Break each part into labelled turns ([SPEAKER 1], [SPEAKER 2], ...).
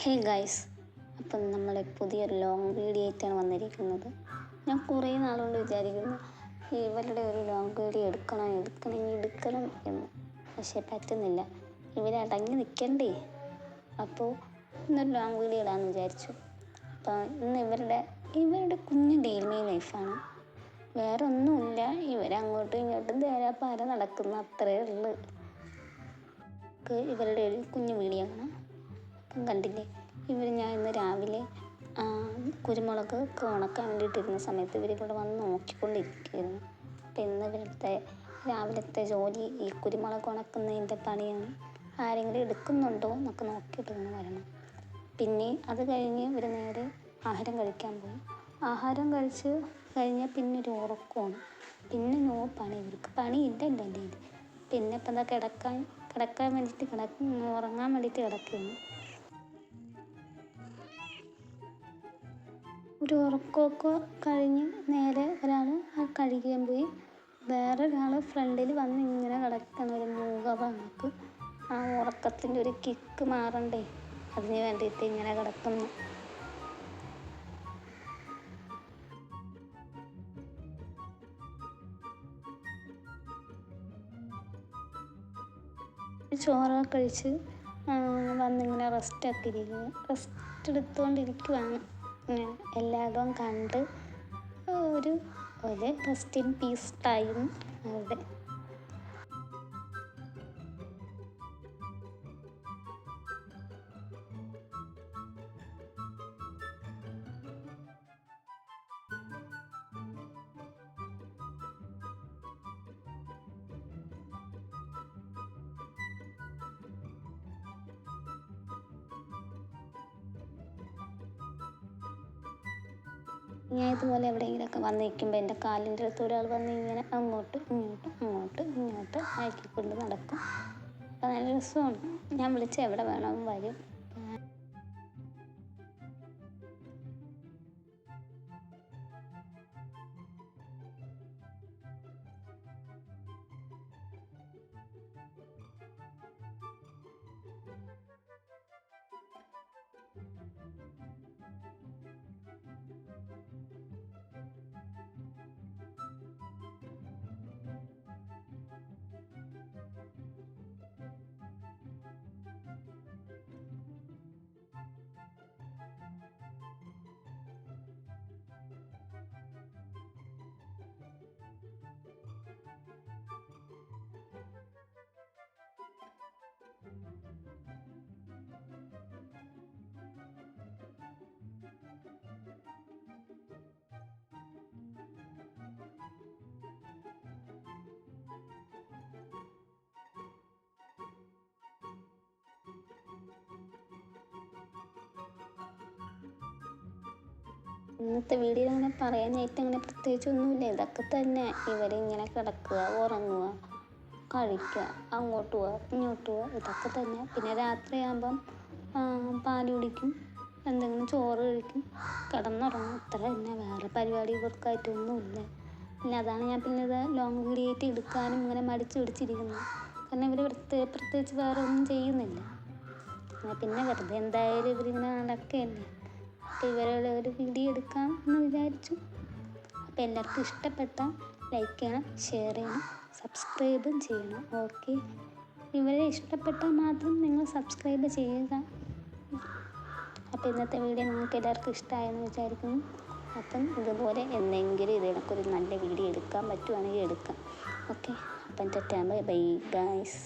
[SPEAKER 1] Hey guys അപ്പം നമ്മൾ പുതിയൊരു ലോങ് വീഡിയോ ആയിട്ടാണ് വന്നിരിക്കുന്നത്. ഞാൻ കുറേ നാളുകൊണ്ട് വിചാരിക്കുന്നു ഇവരുടെ ഒരു ലോങ് വീഡിയോ എടുക്കണം എടുക്കണമെങ്കിൽ എടുക്കണം എന്ന്. പക്ഷേ പറ്റുന്നില്ല. ഇവരടങ്ങി നിൽക്കണ്ടേ അപ്പോൾ ഇന്നൊരു ലോങ് വീഡിയോ ഇടാമെന്ന് വിചാരിച്ചു. അപ്പോൾ ഇന്ന് ഇവരുടെ ഇവരുടെ കുഞ്ഞ് ഡെയിലി ലൈഫാണ് വേറെ ഒന്നുമില്ല ഇവരങ്ങോട്ടും ഇങ്ങോട്ടും തേരാപ്പാര നടക്കുന്ന അത്രയേ ഉള്ളൂ. ഇവരുടെ ഒരു കുഞ്ഞു വീഡിയോ കാണാം കണ്ടില്ലേ? ഇവർ ഞാൻ ഇന്ന് രാവിലെ കുരുമുളക് ഉണക്കാൻ വേണ്ടിയിട്ടിരുന്ന സമയത്ത് ഇവർ ഇവിടെ വന്ന് നോക്കിക്കൊണ്ടിരിക്കുകയായിരുന്നു. അപ്പം ഇന്ന് ഇവരുടെ രാവിലത്തെ ജോലി ഈ കുരുമുളക് ഉണക്കുന്നതിന്റെ പണിയാണ്. ആരെങ്കിലും എടുക്കുന്നുണ്ടോ എന്നൊക്കെ നോക്കിയിട്ടൊന്ന് വരണം. പിന്നെ അത് കഴിഞ്ഞ് ഇവർ നേരെ ആഹാരം കഴിക്കാൻ പോയി. ആഹാരം കഴിച്ച് കഴിഞ്ഞാൽ പിന്നെ ഒരു ഉറക്കമാണ്. പിന്നെ നോ പണി ഇവർക്ക്. പണിയില്ല എന്റെ കയ്യിൽ പിന്നെ ഇപ്പം എന്താ കിടക്കാൻ കിടക്കാൻ വേണ്ടിയിട്ട് കിടക്കും ഉറങ്ങാൻ വേണ്ടിയിട്ട് കിടക്കുകയാണ്. ഒരു ഉറക്കമൊക്കെ കഴിഞ്ഞ് നേരെ ഒരാൾ കഴിക്കാൻ പോയി. വേറെ ഒരാൾ ഫ്രണ്ടിൽ വന്ന് ഇങ്ങനെ കിടക്കണം ഒരു മൂക ആ ഉറക്കത്തിന്റെ ഒരു കിക്ക് മാറണ്ടേ? അതിന് വേണ്ടിയിട്ട് ഇങ്ങനെ കിടക്കുന്നു. ചോറൊക്കെ കഴിച്ച് വന്നിങ്ങനെ റെസ്റ്റ് ഒക്കെ ഇരിക്കുന്നു റെസ്റ്റ് എടുത്തുകൊണ്ടിരിക്കുവാണ് എല്ലായിടവും കണ്ട് ഒരു ഒരു റെസ്റ്റ് ഇൻ പീസ് ടൈം അവിടെ ഞാൻ ഇതുപോലെ എവിടെയെങ്കിലുമൊക്കെ വന്ന് നിൽക്കുമ്പോൾ എന്റെ കാലിന്റെ അടുത്ത് ഒരാൾ വന്ന് ഇങ്ങനെ അങ്ങോട്ട് ഇങ്ങോട്ട് അങ്ങോട്ട് ഇങ്ങോട്ട് ആക്കിക്കൊണ്ട് നടക്കും. അപ്പം നല്ല രസമാണ്. ഞാൻ വിളിച്ച് എവിടെ വേണമെങ്കിലും വരും. ഇന്നത്തെ വീഡിയോ അങ്ങനെ പറയാനായിട്ട് അങ്ങനെ പ്രത്യേകിച്ചൊന്നുമില്ല ഇതൊക്കെ തന്നെ ഇവരിങ്ങനെ കിടക്കുക ഉറങ്ങുക കഴിക്കുക അങ്ങോട്ട് പോവുക ഇങ്ങോട്ട് പോവുക ഇതൊക്കെ തന്നെ. പിന്നെ രാത്രിയാകുമ്പം പാൽ കുടിക്കും എന്തെങ്കിലും ചോറ് കഴിക്കും കിടന്നുറങ്ങും. ഇത്ര തന്നെ. വേറെ പരിപാടി ഇവർക്കായിട്ടൊന്നുമില്ല പിന്നെ അതാണ് ഞാൻ പിന്നെ ഇത് ലോങ് ആയിട്ട് എടുക്കാനും ഇങ്ങനെ മടിച്ച് പിടിച്ചിരിക്കുന്നത്. കാരണം ഇവർ പ്രത്യേകിച്ച് വേറെ ഒന്നും ചെയ്യുന്നില്ല. പിന്നെ വെറുതെ എന്തായാലും ഇവരിങ്ങനെ നടക്കുകയല്ലേ അപ്പോൾ ഇവരുടെ ഒരു വീഡിയോ എടുക്കാം എന്ന് വിചാരിച്ചു. അപ്പോൾ എല്ലാവർക്കും ഇഷ്ടപ്പെട്ട ലൈക്ക് ചെയ്യണം ഷെയർ ചെയ്യണം സബ്സ്ക്രൈബും ചെയ്യണം. ഓക്കെ ഇവരെ ഇഷ്ടപ്പെട്ടാൽ മാത്രം നിങ്ങൾ സബ്സ്ക്രൈബ് ചെയ്യുക. അപ്പോൾ ഇന്നത്തെ വീഡിയോ നിങ്ങൾക്ക് എല്ലാവർക്കും ഇഷ്ടമായെന്ന് വിചാരിക്കുന്നു. അപ്പം ഇതുപോലെ എന്തെങ്കിലും ഇത് എനിക്കൊരു നല്ല വീഡിയോ എടുക്കാൻ പറ്റുവാണെങ്കിൽ എടുക്കാം. ഓക്കെ അപ്പം തെറ്റാകുമ്പോൾ bye guys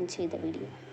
[SPEAKER 1] enjoy the video